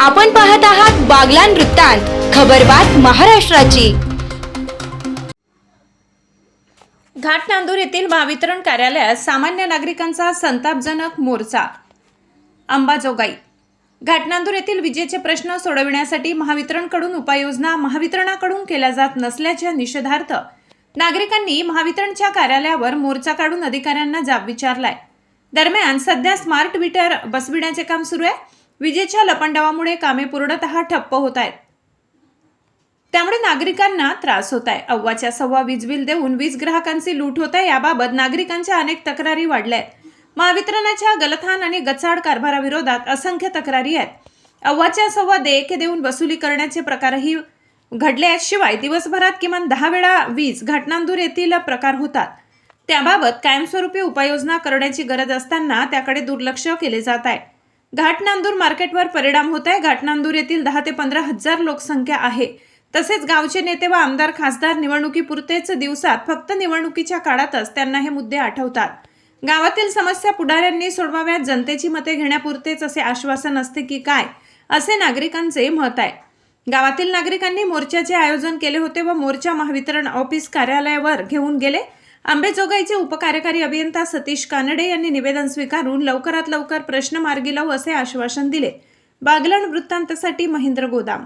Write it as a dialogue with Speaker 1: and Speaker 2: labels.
Speaker 1: आपण पाहत आहात बागलान वृत्तांत खबरबात महाराष्ट्राची.
Speaker 2: घाट नांदूर येथील महावितरण कार्यालयात सामान्य नागरिकांचा संतापजनक मोर्चा. अंबाजोगाई. घाटनांदूर येथील विजेचे प्रश्न सोडविण्यासाठी महावितरणकडून उपाययोजना महावितरणाकडून केल्या जात नसल्याच्या निषेधार्थ नागरिकांनी महावितरणच्या कार्यालयावर मोर्चा काढून अधिकाऱ्यांना जाब विचारलाय. दरम्यान सध्या स्मार्ट मीटर बसविण्याचे काम सुरू आहे. विजेच्या लपंडावामुळे कामे पूर्णतः ठप्प होत आहेत. त्यामुळे नागरिकांना त्रास होत आहे. अव्वाच्या सव्वा वीज बिल देऊन वीज ग्राहकांची लूट होत आहे. याबाबत नागरिकांच्या अनेक तक्रारी वाढल्या आहेत. महावितरणाच्या गलथान आणि गचाड कारभाराविरोधात असंख्य तक्रारी आहेत. अव्वाच्या सव्वा देयके देऊन वसुली करण्याचे प्रकारही घडले शिवाय दिवसभरात किमान दहा वेळा वीज घटनांदूर येथील प्रकार होतात. त्याबाबत कायमस्वरूपी उपाययोजना करण्याची गरज असताना त्याकडे दुर्लक्ष केले जात आहे. घाटनांदूर मार्केटवर परिणाम होत आहे. घाटनांदूर येथील दहा ते पंधरा हजार लोकसंख्या आहे. तसेच गावचे नेते व आमदार खासदार निवडणुकीपुरतेच दिवसात फक्त निवडणुकीच्या काळातच त्यांना हे मुद्दे आठवतात. गावातील समस्या पुढाऱ्यांनी सोडवाव्यात. जनतेची मते घेण्यापुरतेच असे आश्वासन असते की काय असे नागरिकांचे मत आहे. गावातील नागरिकांनी मोर्चाचे आयोजन केले होते व मोर्चा महावितरण ऑफिस कार्यालयावर घेऊन गेले. आंबेजोगाईचे उपकार्यकारी अभियंता सतीश कानडे यांनी निवेदन स्वीकारून लवकरात लवकर प्रश्न मार्गी लावू असे आश्वासन दिले. बागलण वृत्तांतसाठी महेंद्र गोदाम.